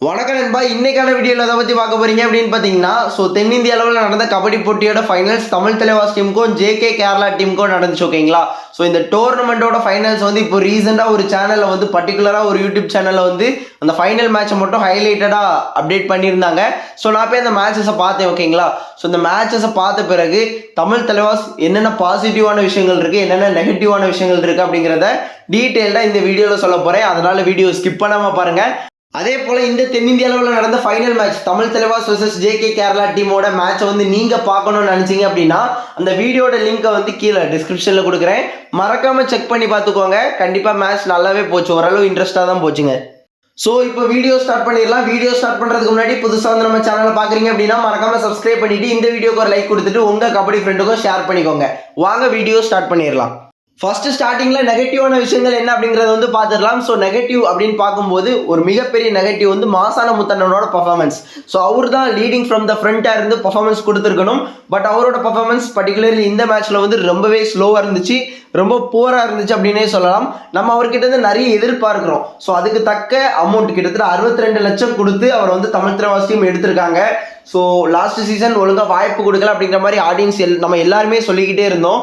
வணக்கம் நண்பா இன்னைக்கான வீடியோவில் எதை பற்றி பார்க்க போறீங்க அப்படின்னு பார்த்தீங்கன்னா ஸோ தென்னிந்திய அளவில் நடந்த கபடி போட்டியோட ஃபைனல்ஸ் தமிழ் தலைவாஸ் டீமுக்கும் ஜேகே கேரளா டீமுக்கும் நடந்துச்சு ஓகேங்களா ஸோ இந்த டோர்னமெண்ட்டோட ஃபைனல்ஸ் வந்து இப்போ ரீசெண்டாக ஒரு சேனலில் வந்து பர்டிகுலராக ஒரு யூடியூப் சேனலில் வந்து அந்த ஃபைனல் மேட்சை மட்டும் ஹைலைட்டடாக அப்டேட் பண்ணியிருந்தாங்க. ஸோ நான் போய் அந்த மேட்சஸை பார்த்தேன் ஓகேங்களா ஸோ இந்த மேட்சஸை பார்த்த பிறகு தமிழ் தலைவாஸ் என்னென்ன பாசிட்டிவான விஷயங்கள் இருக்குது என்னென்ன நெகட்டிவான விஷயங்கள் இருக்குது அப்படிங்கிறத டீட்டெயில்டாக இந்த வீடியோவில் சொல்ல போகிறேன் அதனால் வீடியோ ஸ்கிப் பண்ணாமல் பாருங்கள் அதே போல இந்த தென்னிந்திய அளவில் நடந்த ஃபைனல் மேட்ச் தமிழ் தலைவாஸ் ஜே ஜேகே கேரளா டீமோட மேட்சை வந்து நீங்க பார்க்கணும்னு நினைச்சீங்க அப்படின்னா அந்த வீடியோட லிங்கை வந்து கீழே டிஸ்கிரிப்ஷன்ல கொடுக்குறேன். மறக்காம செக் பண்ணி பார்த்துக்கோங்க. கண்டிப்பா மேட்ச் நல்லாவே போச்சு. ஓரளவு இன்ட்ரெஸ்டாக தான் போச்சுங்க. ஸோ இப்போ வீடியோ ஸ்டார்ட் பண்ணிடலாம். வீடியோ ஸ்டார்ட் பண்ணுறதுக்கு முன்னாடி புதுசாக வந்து நம்ம சேனலை பார்க்குறீங்க அப்படின்னா மறக்காம சப்ஸ்கிரைப் பண்ணிட்டு இந்த வீடியோக்கு ஒரு லைக் கொடுத்துட்டு உங்க கபடி ஃப்ரெண்டுக்கும் ஷேர் பண்ணிக்கோங்க. வாங்க வீடியோ ஸ்டார்ட் பண்ணிடலாம். ஃபர்ஸ்ட் ஸ்டார்டிங்கில் நெகட்டிவான விஷயங்கள் என்ன அப்படிங்கிறத வந்து பார்த்துடலாம். ஸோ நெகட்டிவ் அப்படின்னு பார்க்கும்போது ஒரு மிகப்பெரிய நெகட்டிவ் வந்து மாசான முத்தண்ணனோட பர்ஃபார்மன்ஸ் ஸோ அவர் தான் லீடிங் ஃப்ரம் த ஃப்ரண்ட்டாக இருந்து பர்ஃபார்மன்ஸ் கொடுத்துருக்கணும். பட் அவரோட பர்ஃபார்மன்ஸ் பர்டிகுலர்லி இந்த மேட்ச்சில் வந்து ரொம்பவே ஸ்லோவாக இருந்துச்சு. ரொம்ப போராக இருந்துச்சு அப்படின்னே சொல்லலாம். நம்ம அவர்கிட்ட இருந்து நிறைய எதிர்பார்க்குறோம். ஸோ அதுக்கு தக்க அமௌண்ட் கிட்டத்தட்ட அறுபத்தி ரெண்டு லட்சம் கொடுத்து அவர் வந்து தமிழ் திரைவாசியும் எடுத்திருக்காங்க. ஸோ லாஸ்ட் சீசன் ஒழுங்காக வாய்ப்பு கொடுக்கல அப்படிங்கிற மாதிரி ஆடியன்ஸ் எல் நம்ம எல்லாருமே சொல்லிக்கிட்டே இருந்தோம்.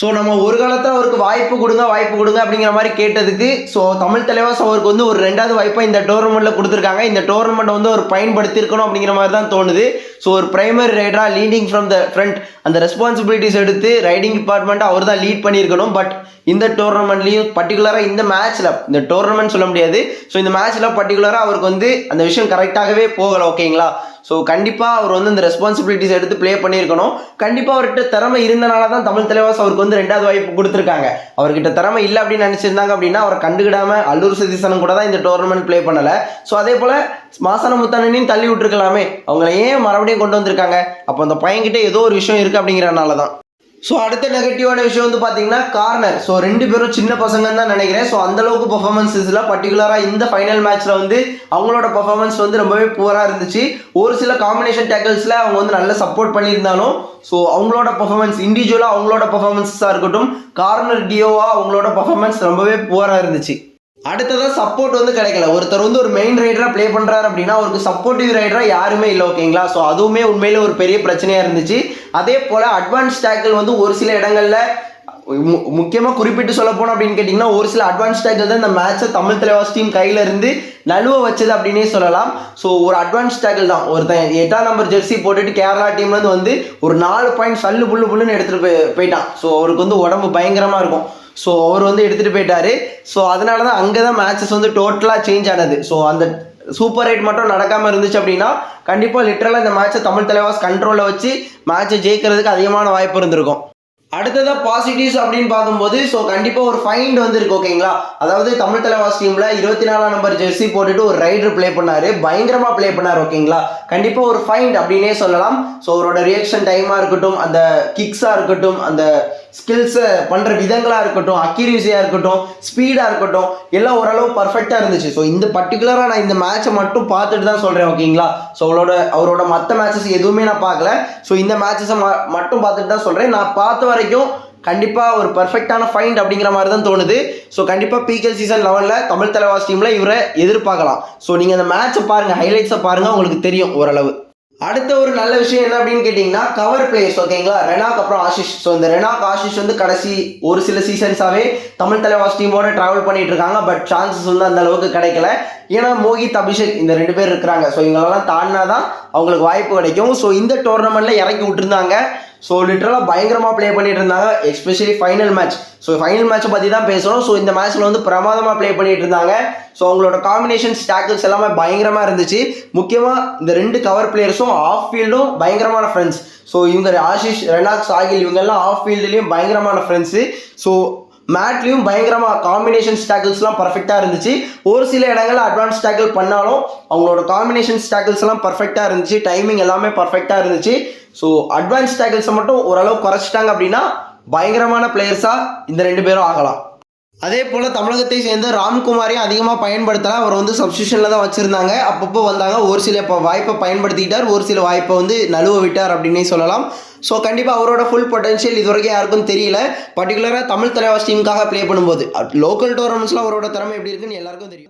ஸோ நம்ம ஒரு காலத்தில் அவருக்கு வாய்ப்பு கொடுங்க வாய்ப்பு கொடுங்க அப்படிங்கிற மாதிரி கேட்டதுக்கு ஸோ தமிழ் தலைவாஸ் அவருக்கு வந்து ஒரு ரெண்டாவது வாய்ப்பாக இந்த டோர்னமெண்ட்டில் கொடுத்துருக்காங்க. இந்த டோர்னமெண்ட்டை வந்து அவர் பயன்படுத்தியிருக்கணும் அப்படிங்கிற மாதிரி தான் தோணுது. ஸோ ஒரு பிரைமரி ரைடராக லீடிங் ஃப்ரம் த ஃப்ரண்ட் அந்த ரெஸ்பான்சிபிலிட்டிஸ் எடுத்து ரைடிங் டிபார்ட்மெண்ட்டை அவர் தான் லீட் பண்ணியிருக்கணும். பட் இந்த டோர்னமெண்ட்லேயும் பர்டிகுலராக இந்த மேட்ச்சில் இந்த டோர்னமெண்ட் சொல்ல முடியாது. ஸோ இந்த மேட்ச்சில் பர்டிகுலராக அவருக்கு வந்து அந்த விஷயம் கரெக்டாகவே போகலை ஓகேங்களா? ஸோ கண்டிப்பாக அவர் வந்து இந்த ரெஸ்பான்சிபிலிட்டிஸ் எடுத்து ப்ளே பண்ணியிருக்கணும். கண்டிப்பாக அவர்கிட்ட திறமை இருந்தனால தான் தமிழ் தலைவாஸ் அவருக்கு வந்து ரெண்டாவது வாய்ப்பு கொடுத்துருக்காங்க. அவர்கிட்ட திறமை இல்லை அப்படின்னு நினச்சிருந்தாங்க அப்படின்னா அவரை கண்டுக்கிடாம அல்லூர் சதீசனும் கூட தான் இந்த டோர்னமெண்ட் ப்ளே பண்ணலை. ஸோ அதே போல் மாசன முத்தானனையும் தள்ளி விட்டுருக்கலாமே. அவங்கள ஏன் மறுபடியும் கொண்டு வந்திருக்காங்க? அப்போ அந்த பையன்கிட்ட ஏதோ ஒரு விஷயம் இருக்குது அப்படிங்கிறனால தான். ஸோ அடுத்த நெகட்டிவான விஷயம் வந்து பார்த்தீங்கன்னா கார்னர் ஸோ ரெண்டு பேரும் சின்ன பசங்கன்னு தான் நினைக்கிறேன். ஸோ அந்த அளவுக்கு பர்டிகுலராக இந்த ஃபைனல் மேட்ச்சில் வந்து அவங்களோட பர்ஃபார்மன்ஸ் வந்து ரொம்பவே புவராக இருந்துச்சு. ஒரு சில காம்பினேஷன் டேக்கிள்ஸில் அவங்க வந்து நல்ல சப்போர்ட் பண்ணியிருந்தாலும் ஸோ அவங்களோட பர்ஃபார்மன்ஸ் இண்டிவிஜுவலாக அவங்களோட பர்ஃபார்மன்ஸாக இருக்கட்டும் கார்னர் டியோவாக அவங்களோட பர்ஃபார்மன்ஸ் ரொம்பவே புவராக இருந்துச்சு. அடுத்ததான் சப்போர்ட் வந்து கிடைக்கல. ஒருத்தர் வந்து ஒரு மெயின் ரைடராக ப்ளே பண்ணுறாரு அப்படின்னா அவருக்கு சப்போர்ட்டிவ் ரைடராக யாருமே இல்லை ஓகேங்களா ஸோ அதுவுமே உண்மையில் ஒரு பெரிய பிரச்சனையாக இருந்துச்சு. அதே போல் அட்வான்ஸ் டேக்கிள் வந்து ஒரு சில இடங்களில் முக்கியமாக குறிப்பிட்டு சொல்ல போனோம் அப்படின்னு கேட்டிங்கன்னா ஒரு சில அட்வான்ஸ் டேக்கிள் தான் இந்த மேட்ச்சை தமிழ் தலைவாஸ் டீம் கையில் இருந்து நழுவ வச்சது அப்படின்னே சொல்லலாம். ஸோ ஒரு அட்வான்ஸ் டேக்கிள் தான். ஒருத்தன் எட்டாம் நம்பர் ஜெர்சி போட்டுட்டு கேரளா டீம்லேருந்து வந்து ஒரு நாலு பாயிண்ட் சல்லு புல்லு புல்லுன்னு எடுத்துகிட்டு போய் போயிட்டான். ஸோ அவருக்கு வந்து உடம்பு பயங்கரமாக இருக்கும். ஸோ அவர் வந்து எடுத்துகிட்டு போயிட்டாரு. ஸோ அதனால தான் அங்கே தான் மேட்சஸ் வந்து டோட்டலாக சேஞ்ச் ஆனது. ஸோ அந்த சூப்பர் ரைட் மட்டும் நடக்காமல் இருந்துச்சு அப்படின்னா கண்டிப்பாக லிட்டரலாக இந்த மேட்ச்சை தமிழ் தலைவாஸ் கண்ட்ரோலில் வச்சு மேட்ச்சை ஜெயிக்கிறதுக்கு அதிகமான வாய்ப்பு இருந்திருக்கும். அடுத்ததாக பாசிட்டிவ்ஸ் அப்படின்னு பார்க்கும்போது ஸோ கண்டிப்பாக ஒரு ஃபைண்ட் வந்துருக்கு ஓகேங்களா அதாவது தமிழ் தலைவாஸ் டீமில் இருபத்தி நாலாம் நம்பர் ஜெர்சி போட்டுட்டு ஒரு ரைடர் ப்ளே பண்ணார். பயங்கரமாக ப்ளே பண்ணார் ஓகேங்களா கண்டிப்பாக ஒரு ஃபைண்ட் அப்படின்னே சொல்லலாம். ஸோ அவரோட ரியாக்ஷன் டைமாக இருக்கட்டும் அந்த கிக்ஸாக இருக்கட்டும் அந்த ஸ்கில்ஸை பண்ணுற விதங்களாக இருக்கட்டும் அக்யூரிசியாக இருக்கட்டும் ஸ்பீடாக இருக்கட்டும் எல்லாம் ஓரளவு பர்ஃபெக்டாக இருந்துச்சு. ஸோ இந்த பர்டிகுலராக நான் இந்த மேட்சை மட்டும் பார்த்துட்டு தான் சொல்கிறேன் ஓகேங்களா ஸோ அவரோட அவரோட மற்ற மேட்சஸ் எதுவுமே நான் பார்க்கல. ஸோ இந்த மேட்சஸை மட்டும் பார்த்துட்டு தான் சொல்கிறேன் நான் பார்த்த வரைக்கும் கண்டிப்பாக ஒரு பர்ஃபெக்டான ஃபைண்ட் அப்படிங்கிற மாதிரி தான் தோணுது. ஸோ கண்டிப்பாக பிகேல் சீசன் லெவனில் தமிழ் தலைவாஸ் டீமில் இவரை எதிர்பார்க்கலாம். ஸோ நீங்கள் அந்த மேட்ச்சை பாருங்கள் ஹைலைட்ஸை பாருங்கள் உங்களுக்கு தெரியும் ஓரளவு. அடுத்த ஒரு நல்ல விஷயம் என்ன அப்படின்னு கேட்டிங்கன்னா கவர் பிளேயர்ஸ் ஓகேங்களா ரெனாக் அப்புறம் ஆஷிஷ். ஸோ இந்த ரெனாக் ஆஷிஷ் வந்து கடைசி ஒரு சில சீசன்ஸாகவே தமிழ் தலைவாஸ் டீமோட ட்ராவல் பண்ணிட்டு இருக்காங்க பட் சான்சஸ் வந்து அந்த அளவுக்கு கிடைக்கல. ஏன்னா மோகித் அபிஷேக் இந்த ரெண்டு பேர் இருக்கிறாங்க. ஸோ இவங்களெல்லாம் தாண்டினா தான் அவங்களுக்கு வாய்ப்பு கிடைக்கும். ஸோ இந்த டோர்னமெண்ட்டில் இறக்கி விட்டுருந்தாங்க. ஸோ லிட்டரலாக பயங்கரமாக ப்ளே பண்ணிட்டு இருந்தாங்க. Especially final match so final மேட்ச்சை பற்றி தான் பேசணும். ஸோ இந்த மேட்ச்சில் வந்து பிரமாதமாக ப்ளே பண்ணிட்டு இருந்தாங்க. ஸோ அவங்களோட காம்பினேஷன்ஸ் டேக்கிள்ஸ் எல்லாமே பயங்கரமாக இருந்துச்சு. முக்கியமாக இந்த ரெண்டு கவர் பிளேயர்ஸும் ஆஃப் ஃபீல்டும் பயங்கரமான ஃப்ரெண்ட்ஸ் ஸோ இவங்க ஆஷிஷ் ரெனாக் சாகில் இவங்கெல்லாம் ஆஃப் ஃபீல்டுலேயும் பயங்கரமான ஃப்ரெண்ட்ஸு ஸோ மேட்லேயும் பயங்கரமாக காம்பினேஷன் ஸ்டாக்கிள்ஸ்லாம் பர்ஃபெக்டாக இருந்துச்சு. ஒரு சில இடங்களில் அட்வான்ஸ் டேக்கிள் பண்ணாலும் அவங்களோட காம்பினேஷன் ஸ்டாக்கிள்ஸ் எல்லாம் பர்ஃபெக்டாக இருந்துச்சு. டைமிங் எல்லாமே பர்ஃபெக்டாக இருந்துச்சு. ஸோ அட்வான்ஸ் டேக்கிள்ஸை மட்டும் ஓரளவு குறைச்சிட்டாங்க அப்படின்னா பயங்கரமான பிளேயர்ஸாக இந்த ரெண்டு பேரும் ஆகலாம். அதே போல் தமிழகத்தை சேர்ந்த ராம்குமாரையும் அதிகமாக பயன்படுத்தலாம் அவர் வந்து சப்ஸ்டியூஷனில் தான் வச்சுருந்தாங்க. அப்பப்போ வந்தாங்க. ஒரு சில இப்போ வாய்ப்பை பயன்படுத்திக்கிட்டார். ஒரு சில வாய்ப்பை வந்து நழுவ விட்டார் அப்படின்னே சொல்லலாம். ஸோ கண்டிப்பாக அவரோட ஃபுல் பொட்டன்ஷியல் இது வரைக்கும் யாருக்கும் தெரியல. பர்டிகுலராக தமிழ் தலைவாஸ் டீமுக்காக ப்ளே பண்ணும்போது. லோக்கல் டோர்னமெண்ட்ஸில் அவரோட திறமை எப்படி இருக்குன்னு எல்லாருக்கும் தெரியும்.